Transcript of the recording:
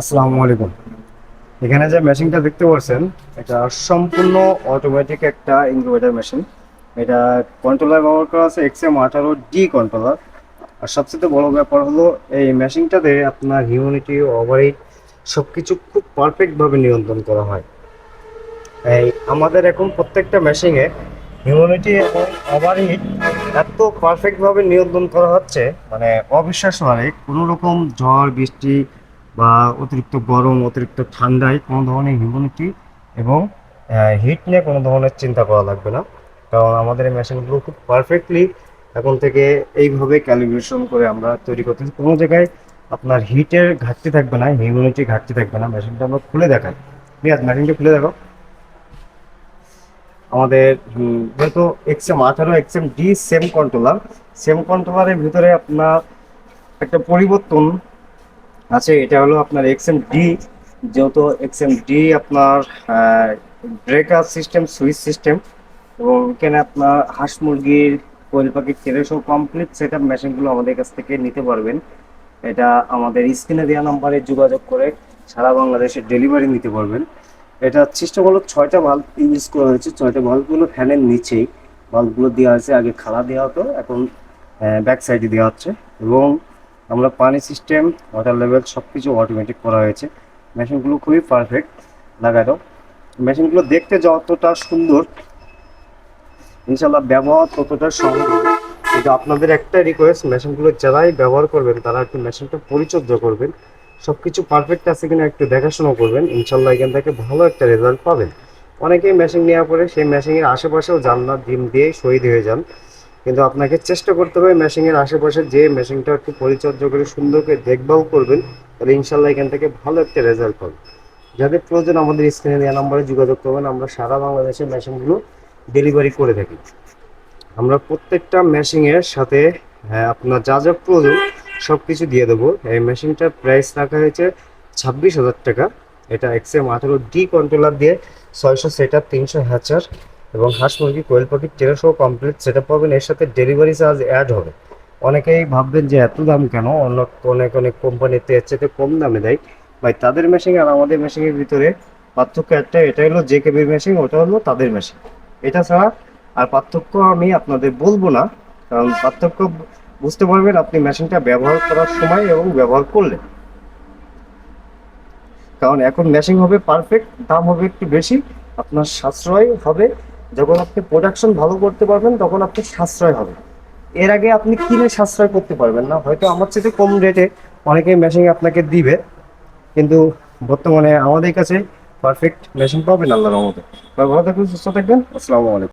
আসসালামু আলাইকুম। এখানে যে মেশিনটা দেখতে পাচ্ছেন, এটা সম্পূর্ণ অটোমেটিক একটা ইনকিউবেটর মেশিন এটা কন্ট্রোলার ব্যবহার করা আছে এক্সএম আঠারো ডি কন্ট্রোলার আর সবচেয়ে বড় ব্যাপার হলো, এই মেশিনটাতে আপনার হিউমিডিটি ওভারহিট সব কিছু খুব পারফেক্টভাবে নিয়ন্ত্রণ করা হয়। এই আমাদের এখন প্রত্যেকটা মেশিনে হিউমিডিটি এবং ওভারহিট এত পারফেক্টভাবে নিয়ন্ত্রণ করা হচ্ছে মানে অবিশ্বাস্য মানে কোনো রকম ঝড়, বৃষ্টি বা অতিরিক্ত গরম, অতিরিক্ত ঠান্ডায় কোনো ধরনের হিউমিডিটি এবং হিট নিয়ে কোনো ধরনের চিন্তা করা লাগবে না। কারণ আমাদের এই মেশিনগুলো খুব পারফেক্টলি এখন থেকে এইভাবে ক্যালিব্রেশন করে আমরা তৈরি করতেছি কোনো জায়গায় আপনার হিটের ঘাটতি থাকবে না হিউমিডিটি ঘাটতি থাকবে না। মেশিনটা আমরা খুলে দেখাই। ঠিক আছে মেশিনটা খুলে দেখো। আমাদের যেহেতু এক্সএম আঠারো XM D same controller same কন্ট্রোলারের ভিতরে আপনার একটা পরিবর্তন আছে এটা হলো আপনার এক্সএম ডি যেহেতু এক্সএম ডি আপনার ব্রেকার সিস্টেম সুইচ সিস্টেম এবং এখানে আপনার হাঁস মুরগির কোয়েল পাখির তেরোশো কমপ্লিট সেট আপ মেশিনগুলো আমাদের কাছ থেকে নিতে পারবেন। এটা আমাদের স্ক্রিনে দেওয়া নাম্বারে যোগাযোগ করে সারা বাংলাদেশে ডেলিভারি নিতে পারবেন। এটা সিস্টেম হলো ছয়টা বাল্ব ইউজ করা হয়েছে। ছয়টা বাল্বগুলো ফ্যানের নিচেই। বাল্বগুলো দেওয়া হয়েছে আগে খালা দেওয়া হতো, এখন ব্যাক সাইডে দেওয়া হচ্ছে। এবং আমরা পানি সিস্টেম ওয়াটার লেভেল সব কিছু অটোমেটিক করা হয়েছে। মেশিনগুলো খুবই পারফেক্ট লাগানো মেশিনগুলো দেখতে যতটা সুন্দর ইনশাল্লাহ ব্যবহার ততটা সহজ কিন্তু আপনাদের একটা রিকোয়েস্ট মেশিনগুলো যারাই ব্যবহার করবেন, তারা একটু মেশিনটা পরিচর্যা করবেন। সব কিছু পারফেক্ট আছে কিনা একটু দেখাশোনা করবেন। ইনশাল্লাহ এখান থেকে ভালো একটা রেজাল্ট পাবেন। অনেকেই মেশিন নেওয়ার পরে সেই মেশিনের আশেপাশেও না ডিম দিয়েই শহীদ হয়ে যান। কিন্তু আপনাকে চেষ্টা করতে হবে মেশিনের আশেপাশে যে মেশিনটা একটু পরিচর্যা করে সুন্দর করে দেখভাল করবেন তাহলে ইনশাল্লাহ এখান থেকে ভালো একটা রেজাল্ট পাবেন যাদের প্রয়োজন আমাদের স্ক্রিনে দেওয়া নম্বরে যোগাযোগ করবেন আমরা সারা বাংলাদেশে মেশিনগুলো ডেলিভারি করে থাকি। আমরা প্রত্যেকটা মেশিনের সাথে হ্যাঁ, আপনার যা যা প্রয়োজন সব কিছু দিয়ে দেবো। এই মেশিনটার প্রাইস রাখা হয়েছে ছাব্বিশ হাজার টাকা। এটা এক্সএম আঠারো ডি কন্ট্রোলার দিয়ে ছয়শো সেট আপ তিনশো হ্যাচার এবং হাঁস মুরগি, কোয়েল পাখি তেরোশো কমপ্লিট সেট আপ পাবেন। এর সাথে ডেলিভারি চার্জ অ্যাড হবে। অনেকেই ভাববেন যে এত দাম কেন? অন্য অনেক অনেক কোম্পানিতে এর চেয়ে কম দামে দেয়। ভাই, তাদের মেশিন আর আমাদের মেশিনের ভিতরে পার্থক্য একটা, এটা হলো জে কেবির মেশিন ওটা হলো তাদের মেশিন এটা ছাড়া আর পার্থক্য আমি আপনাদের বলব না, কারণ পার্থক্য বুঝতে পারবেন আপনি মেশিনটা ব্যবহার করার সময় এবং ব্যবহার করলে। কারণ এখন মেশিন হবে পারফেক্ট দাম হবে একটু বেশি, আপনার সাশ্রয় হবে যখন আপনি প্রোডাকশন ভালো করতে পারবেন, তখন আপনি সাশ্রয় হবে এর আগে আপনি কিনে সাশ্রয় করতে পারবেন না। হয়তো আমার চেয়ে কম রেটে অনেকে মেশিন আপনাকে দিবে, কিন্তু বর্তমানে আমাদের কাছে পারফেক্ট মেশিন পাবেন আল্লাহর রহমতে। ভালো থাকবেন, সুস্থ থাকবেন। আসসালামু আলাইকুম।